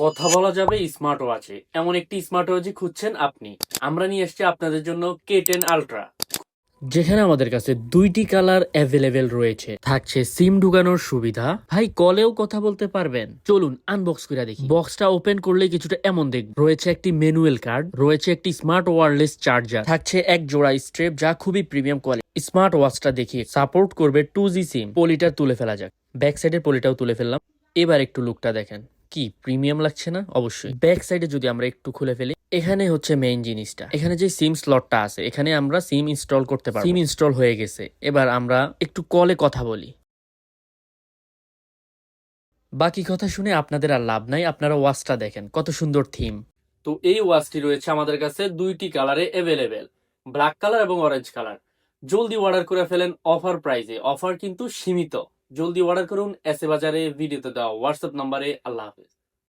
কথা বলা যাবে স্মার্ট ওয়াচে এমন একটি স্মার্ট ওয়াচই খুঁজছেন আপনি। আমরা নিয়ে এসেছি আপনাদের জন্য কে টেন আলট্রা যেখানে আমাদের কাছে দুইটি কালার অ্যাভেলেবেল রয়েছে। থাকছে সিম ঢুকানোর সুবিধা। ভাই, কলেও কথা বলতে পারবেন। চলুন আনবক্স করে দেখি। বক্সটা ওপেন করলে কিছুটা এমন দেখব রয়েছে একটি ম্যানুয়াল কার্ড রয়েছে একটি স্মার্ট ওয়্যারলেস চার্জার থাকছে এক জোড়া স্ট্রেপ যা খুবই প্রিমিয়াম কোয়ালিটি স্মার্ট ওয়াচটা দেখিয়ে সাপোর্ট করবে টু জি সিম পলিটা তুলে ফেলা যাক। ব্যাক সাইডের পলিটাও তুলে ফেললাম। এবার একটু লুকটা দেখেন। কি প্রিমিয়াম লাগছে না? অবশ্যই। ব্যাক সাইডে যদি আমরা একটু খুলে ফেলি, এখানে হচ্ছে মেইন জিনিসটা। এখানে যে সিম স্লটটা আছে, এখানে আমরা সিম ইনস্টল করতে পারব। সিম ইনস্টল হয়ে গেছে। এবার আমরা একটু কলে কথা বলি। বাকি কথা শুনে আপনাদের আর লাভ নাই। আপনারা ওয়াচটা দেখেন, কত সুন্দর থিম তো এই ওয়াচটি রয়েছে আমাদের কাছে দুইটি কালারে অ্যাভেলেবেল ব্ল্যাক কালার এবং অরেঞ্জ কালার জলদি অর্ডার করে ফেলেন অফার প্রাইসে অফার কিন্তু সীমিত। জলদি অর্ডার করুন এসে বাজারে ভিডিওতে দেওয়া হোয়াটসঅ্যাপ নম্বরে আল্লাহ হাফেজ।